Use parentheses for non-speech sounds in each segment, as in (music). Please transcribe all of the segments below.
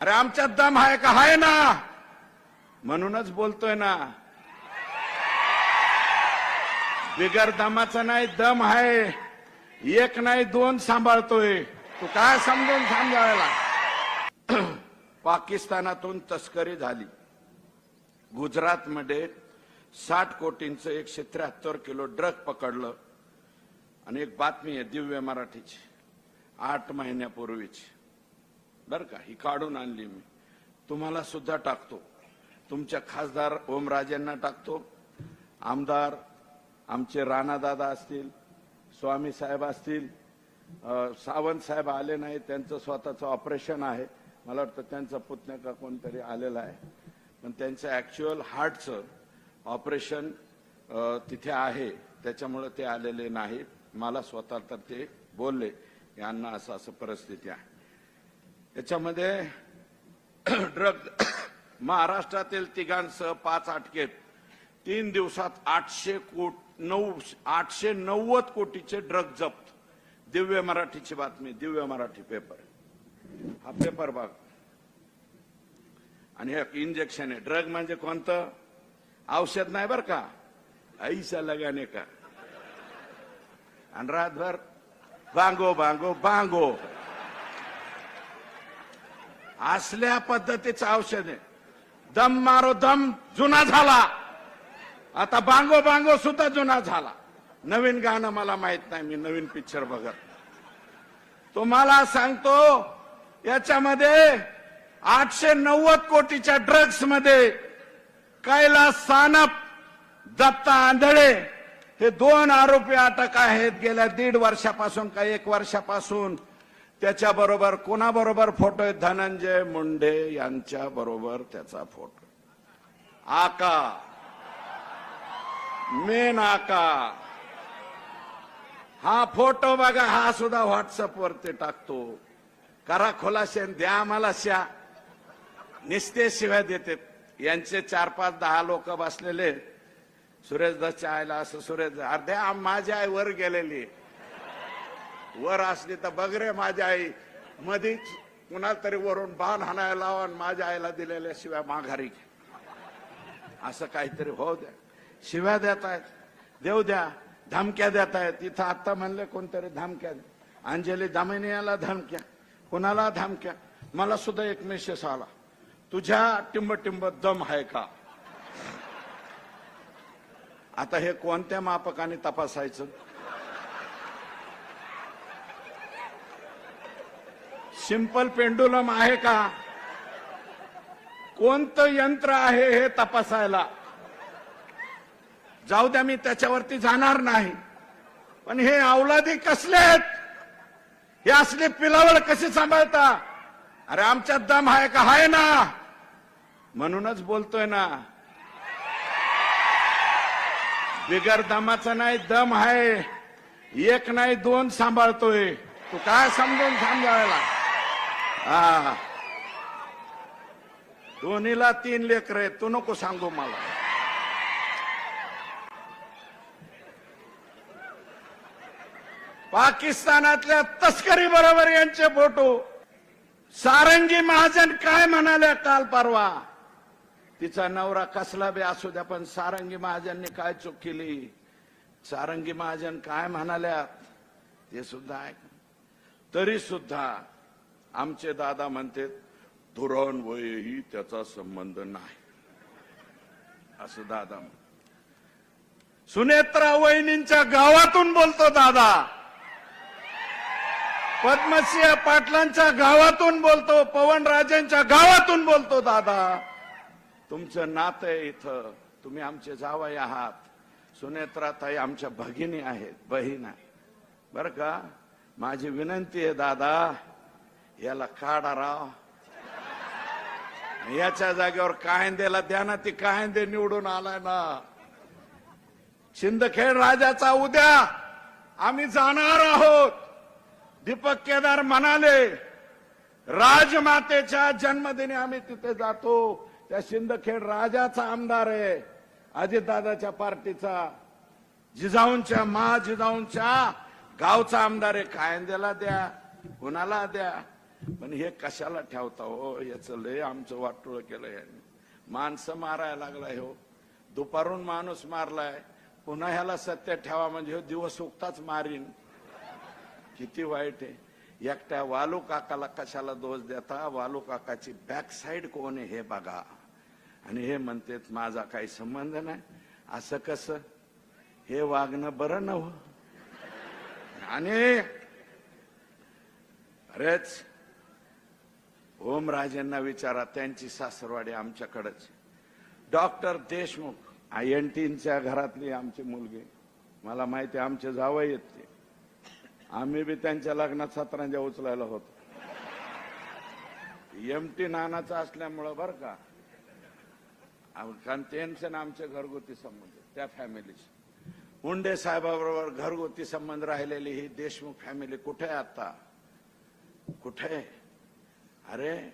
अरे आमच्यात दम आहे का? आहे ना. म्हणूनच बोलतोय ना. बिगर दमाचा नाही दम आहे. एक नाही दोन सांभाळतोय. तू काय समजून सांभाळायला? (clears throat) पाकिस्तानातून तस्करी झाली. गुजरातमध्ये साठ कोटींचं एकशे त्र्याहत्तर किलो ड्रग पकडलं. आणि एक बातमी आहे दिव्य मराठीची. आठ महिन्यापूर्वीची. बरं का ही काढून आणली मी. तुम्हाला सुद्धा टाकतो. तुमच्या खासदार ओमराजेंना टाकतो. आमदार आमचे राणादादा असतील स्वामी साहेब असतील सावंत साहेब आले नाही त्यांचं स्वतःचं ऑपरेशन आहे. मला वाटतं त्यांचा पुतण्या का कोणतरी आलेला आहे. पण त्यांचं ऍक्च्युअल हार्टचं ऑपरेशन तिथे आहे. त्याच्यामुळे ते आलेले नाहीत. मला स्वतः तर ते बोलले यांना असं असं परिस्थिती आहे. याच्यामध्ये (clears throat) ड्रग (clears throat) महाराष्ट्रातील तिघांसह पाच अटकेत तीन दिवसात आठशे कोट नऊ आठशे नव्वद कोटीचे ड्रग जप्त. दिव्य मराठीची बातमी दिव्य मराठी पेपर हा पेपर बघ. आणि हे इंजेक्शन आहे. ड्रग म्हणजे कोणतं? औषध नाही बरं का? ऐसा लगाने का? आणि रातभर बांगो बांगो बांगो असल्या पद्धतीचं औषध आहे. दम मारो दम जुना झाला. आता बांगो बांगो सुद्धा जुना झाला. नवीन गाणं मला माहीत नाही मी नवीन पिक्चर बघत तुम्हाला सांगतो याच्यामध्ये आठशे नव्वद कोटीच्या ड्रग्समध्ये कैलास सानप दत्ता आंधळे हे दोन आरोपी अटक आहेत. गेल्या दीड वर्षापासून का एक वर्षापासून त्याच्याबरोबर कोणाबरोबर फोटो आहे धनंजय मुंडे यांच्या बरोबर त्याचा फोटो. आका. मेन आका. हा फोटो बघा हा सुद्धा व्हॉट्सअपवरती टाकतो. करा खोलाशे द्या आम्हाला श्या. निस्ते शिवाय देते. यांचे चार पाच दहा लोक बसलेले सुरेश दसच्या आईला असं सुरेश अर्ध्या माझी आई वर गेलेली वर असली तर बघ रे माझी आई. मधीच कुणाला तरी वरून बाण हाणायला लावा आणि माझ्या आईला दिलेल्या शिव्या माघारी घे असं काहीतरी हो द्या. शिव्या देत आहेत. देऊ द्या. धमक्या देत आहेत. इथं आत्ता म्हणले कोणतरी धमक्या द्या. अंजली दामिनियाला धमक्या. कुणाला धमक्या? मला सुद्धा एक मेसेज आला. तुझ्या टिंब टिंब दम आहे का? आता हे कोणत्या मापकाने तपासायचं? सिंपल पेंडुलम आहे का? कोणतं यंत्र आहे हे तपासायला? जाऊ द्या मी त्याच्यावरती जाणार नाही. पण हे अवलादी कसले आहेत? हे असले पिलावळ कसे सांभाळता? अरे आमच्यात दम आहे का? आहे ना. म्हणूनच बोलतोय ना. बिगर दमाचा नाही दम आहे. एक नाही दोन सांभाळतोय. तू काय समजून सांभाळायला? हा दोन्हीला तीन लेकर आहेत. तू नको सांगू मला. पाकिस्तानातल्या तस्करी बरोबर यांचे फोटो. सारंगी महाजन काय म्हणाल्या काल परवा? तिचा नवरा कसला बी असू द्या पण सारंगी महाजनने काय चूक केली? सारंगी महाजन काय म्हणाल्यात? ते सुद्धा ऐक. तरी सुद्धा आमचे दादा म्हणते धोरण वयही त्याचा संबंध नाही. असं दादा सुनेत्रा वहिनींच्या गावातून बोलतो दादा. पद्मसिंह पाटलांच्या गावातून बोलतो पवन राजेंच्या गावातून बोलतो दादा. तुमचं नातं आहे इथं. तुम्ही आमचे जावई आहात. सुनेत्राताई आमच्या भगिनी आहेत बहीण आहे. बर का? माझी विनंती आहे दादा याला काढा राव. याच्या जागेवर कायंदेला द्या ना ती कायंदे निवडून आलाय ना. शिंदखेड राजाचा उद्या आम्ही जाणार आहोत. दीपक केदार म्हणाले राजमातेच्या जन्मदिनी आम्ही तिथे जातो. त्या शिंदखेड राजाचा आमदार आहे अजितदादाच्या पार्टीचा. जिजाऊंच्या मा जिजाऊंच्या गावचा आमदार आहे कायंदेला द्या कुणाला द्या. पण हे कशाला ठेवता हो? याचं लय आमचं वाटोळ केलं यांनी. माणसं मारायला लागलाय हो. दुपारून माणूस मारलाय. पुन्हा ह्याला सत्य ठेवा म्हणजे हो दिवस उगताच मारीन. किती वाईट आहे. एकट्या वालू काकाला कशाला दोष देता? वालू काकाची बॅक साईड कोण आहे हे बघा. आणि हे म्हणतेत माझा काही संबंध नाही. असं कसं? हे वागणं बरं नव हो. आणि अरेच ओम राजेंना विचारा त्यांची सासरवाडी आमच्याकडेच डॉक्टर देशमुख आय एन टीच्या घरातली आमची मुलगी. मला माहिती आमचे जावं येत ते. आम्ही बी त्यांच्या लग्नात सतरांजा उचलायला होतो. एम टी नानाचा असल्यामुळं बरं का. कारण त्यांचे ना आमचे घरगुती संबंध त्या फॅमिलीशी मुंडे साहेबाबरोबर घरगुती संबंध राहिलेली ही देशमुख फॅमिली कुठे आहे आता? कुठे? आहे? अरे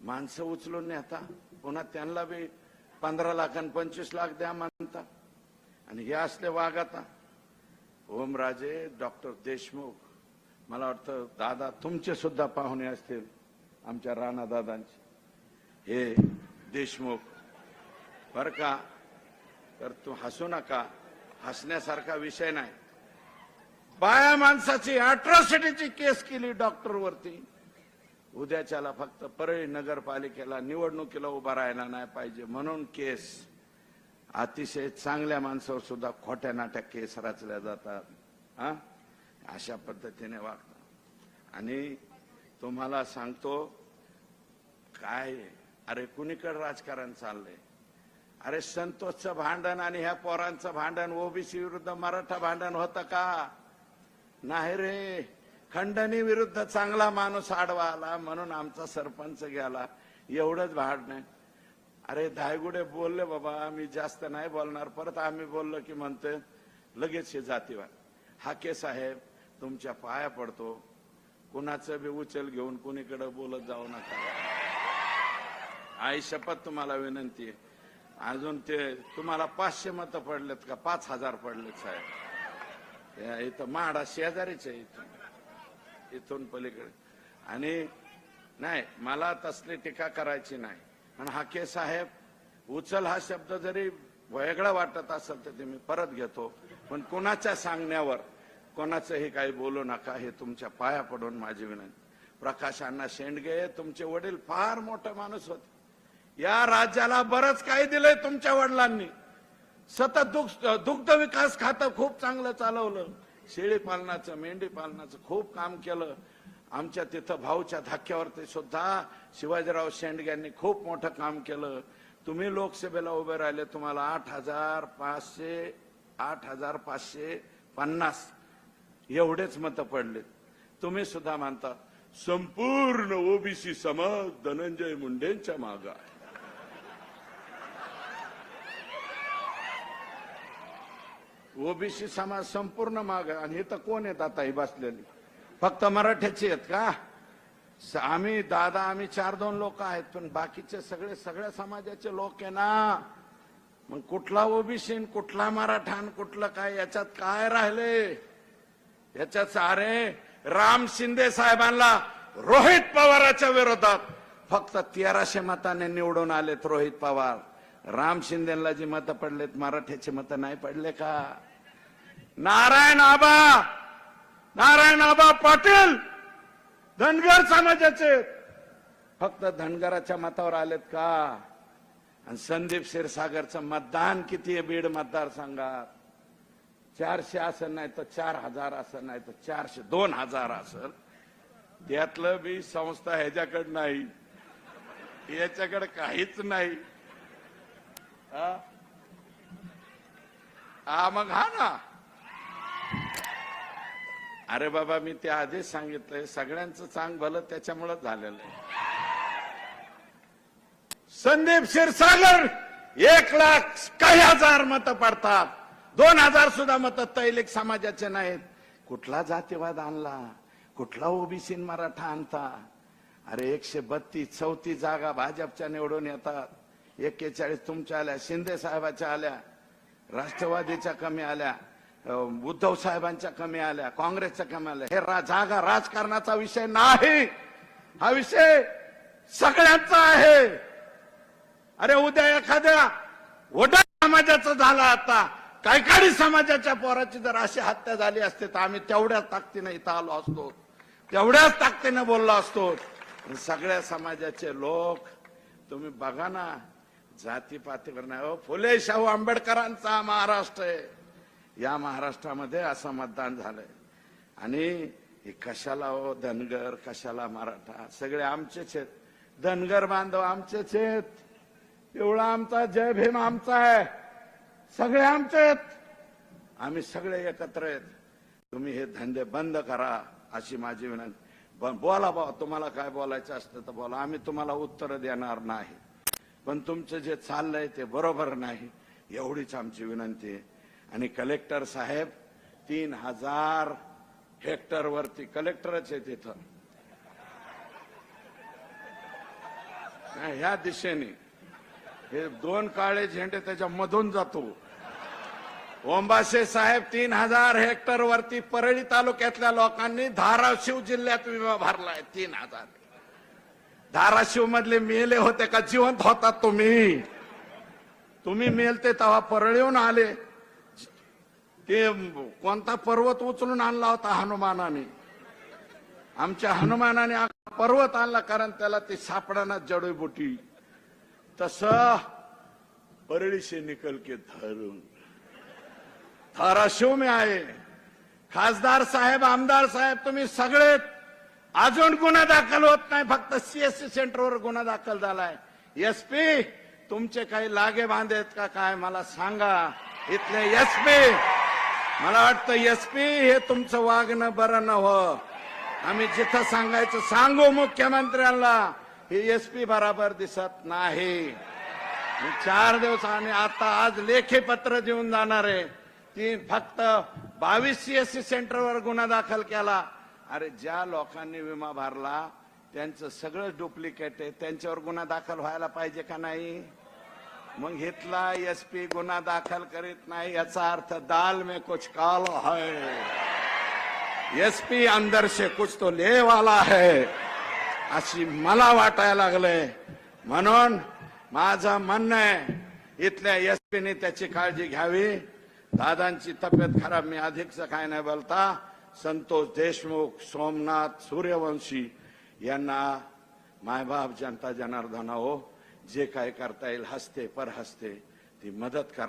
माणसं उचलून नेता. पुन्हा त्यांना बी पंधरा लाख आणि पंचवीस लाख द्या म्हणता. आणि हे असले वाघ आता. ओमराजे डॉक्टर देशमुख. मला वाटतं दादा तुमचे सुद्धा पाहुणे असतील आमच्या राणा दादांचे. हे देशमुख बर का? तर तू हसू नका. हसण्यासारखा विषय नाही. बाया माणसाची अट्रॉसिटीची केस केली डॉक्टरवरती उद्याच्याला फक्त परळी नगरपालिकेला निवडणुकीला उभा राहायला नाही पाहिजे म्हणून केस अतिशय चांगल्या माणसावर सुद्धा खोट्या नाट्या केस रचल्या जातात हा? अशा पद्धतीने वागतात. आणि तुम्हाला सांगतो काय अरे कुणीकडे राजकारण चाललंय? अरे संतोषचं भांडण आणि ह्या पोरांचं भांडण ओबीसी विरुद्ध मराठा भांडण होतं का? नाही रे. खंडणी विरुद्ध चांगला माणूस आडवा आला म्हणून आमचा सरपंच गेला. एवढंच भांडण अरे धायगुडे बोलले बाबा आम्ही जास्त नाही बोलणार. परत आम्ही बोललो की म्हणतोय लगेच हे जातीवा हाके साहेब तुमच्या पाया पडतो. कुणाचं बी उचल घेऊन कुणीकडे बोलत जाऊ नका. आई शपथ तुम्हाला विनंती आहे. अजून ते तुम्हाला पाचशे मतं पडलेत का? पाच हजार पडलेत साहेब. या इथं माडा शेजारीच आहे इथं. इथून पलीकडे. आणि नाही मला तसली टीका करायची नाही. आणि हाके साहेब उचल हा शब्द जरी वेगळा वाटत असेल तर ते मी परत घेतो. पण कोणाच्या सांगण्यावर कोणाचंही काही बोलू नका हे तुमच्या पाया पडून माझी विनंती. प्रकाश अण्णा शेंडगे तुमचे वडील फार मोठे माणूस होते. या राज्याला बरंच काही दिलंय तुमच्या वडिलांनी. सतत दुग्ध दुग्ध विकास खातं खूप चांगलं चालवलं. शेळी पालनाचं मेंढी पालनाचं खूप काम केलं. आमच्या तिथं भाऊच्या धाक्यावरती सुद्धा शिवाजीराव शेंडग्यांनी खूप मोठं काम केलं. तुम्ही लोकसभेला उभे राहिले तुम्हाला आठ हजार पाचशे आठ हजार पाचशे पन्नास एवढेच मतं पडले तुम्ही सुद्धा मानता संपूर्ण ओबीसी समाज धनंजय मुंडेंच्या माग ओबीसी समाज संपूर्ण माग आणि हे तर कोण आहेत आता ही बसलेली? फक्त मराठ्याचे आहेत का? आम्ही दादा आम्ही चार दोन लोक आहेत पण बाकीचे सगळे सगळ्या समाजाचे लोक आहे ना. मग कुठला ओबीसी कुठला मराठा आणि कुठलं काय याच्यात काय राहिले? याच्यात सारे राम शिंदे साहेबांना रोहित पवाराच्या विरोधात फक्त तेराशे मताने निवडून आलेत रोहित पवार. राम शिंदेला जी मतं पडलेत मराठ्याची मतं नाही पडले का? नारायण आबा! नारायण आबा पाटील! धनगर समाजाचे! फक्त धनगराच्या मतावर आलेत का? आणि संदीप क्षीरसागरचं मतदान किती आहे बीड मतदारसंघात? चारशे असं नाही तर चार हजार असं नाही तर चारशे दोन हजार असं. त्यातलं बी संस्था ह्याच्याकडे नाही. याच्याकडे काहीच नाही. हा? मग हा ना. अरे बाबा मी त्या आधीच सांगितलंय. सगळ्यांचं चांग भलं त्याच्यामुळं झालेलं आहे. संदीप क्षीरसागर एक लाख काही हजार मतं पडतात. दोन हजार सुद्धा मतं तैलिक समाजाचे नाहीत. कुठला जातीवाद आणला? कुठला ओबीसी मराठा आणता? अरे एकशे बत्तीस चौतीस जागा भाजपच्या निवडून येतात. एक्केचाळीस तुमच्या आल्या शिंदे साहेबाच्या आल्या राष्ट्रवादीच्या कमी आल्या उद्धव साहेबांच्या कमी आल्या काँग्रेसच्या कमी आल्या. हे रा- जागा राजकारणाचा विषय नाही. हा विषय सगळ्यांचा आहे. अरे उद्या एखाद्या वडा समाजाचं झाला आता. कायकाडी समाजाच्या पोराची जर अशी हत्या झाली असते तर आम्ही तेवढ्याच ताकदीनं इथं आलो असतो. तेवढ्याच ताकदीनं बोललो असतो. सगळ्या समाजाचे लोक तुम्ही बघा ना जातीपातीवर नाही हो फुले शाहू आंबेडकरांचा महाराष्ट्र आहे. या महाराष्ट्रामध्ये असं मतदान झालंय. आणि हे कशाला हो धनगर कशाला मराठा सगळे आमचेच आहेत. धनगर बांधव आमचेच आहेत. एवढा आमचा जय भीम आमचा आहे. सगळे आमचे आहेत. आम्ही सगळे एकत्र आहेत. तुम्ही हे धंदे बंद करा अशी माझी विनंती. ब- बोला बा तुम्हाला काय बोलायचं असतं तर बोला. आम्ही तुम्हाला उत्तर देणार नाही. पण तुमचं जे चाललंय ते बरोबर नाही एवढीच आमची विनंती आहे. आणि कलेक्टर साहेब तीन हजार हेक्टर वरती कलेक्टरच आहे तिथं. ह्या दिशेने. हे दोन काळे झेंडे त्याच्या मधून जातो. ओंबासे साहेब तीन हजार हेक्टर वरती परळी तालुक्यातल्या लोकांनी धाराशिव जिल्ह्यात विमा भरलाय तीन हजार. धाराशिव मधले मेले होते का? जिवंत होतात तुम्ही. तुम्ही मेलते तेव्हा परळीहून आले. ते कोणता पर्वत उचलून आणला होता हनुमानाने? आमच्या हनुमानाने पर्वत आणला कारण त्याला ते सापडाना जडीबुटी. तस परळी से निकल के धरून. धाराशिव मी आहे. खासदार साहेब आमदार साहेब तुम्ही सगळे अजून गुन्हा दाखल होत नाही. फक्त सीएससी सेंटरवर गुन्हा दाखल झालाय. एसपी तुमचे काही लागे बांधे आहेत का काय मला सांगा. इथले एसपी मला वाटतं एसपी हे तुमचं वागणं बरं न हो आम्ही जिथं सांगायचं सांगू मुख्यमंत्र्यांना. हे एसपी बराबर दिसत नाही. मी चार दिवस आणि आता आज लेखी पत्र देऊन जाणार आहे. ती फक्त बावीस सीएससी सेंटरवर गुन्हा दाखल केला. अरे ज्या लोकांनी विमा भरला त्यांचं सगळं डुप्लिकेट आहे. त्यांच्यावर गुन्हा दाखल व्हायला पाहिजे का नाही? मग इथला एसपी गुन्हा दाखल करीत नाही याचा अर्थ दाल में कुछ काल है. एसपी अंदर से कुछ तो ले वाला है. अशी मला वाटायला लागलंय. म्हणून माझं म्हणणं आहे इथल्या एस पीने त्याची काळजी घ्यावी. दादांची तब्येत खराब मी अधिकच काय नाही बोलता. संतोष देशमुख सोमनाथ सूर्यवंशी यांना मायबाप जनता जनार्दना हो जे काय करता येईल हसते पर हसते ती मदत करा.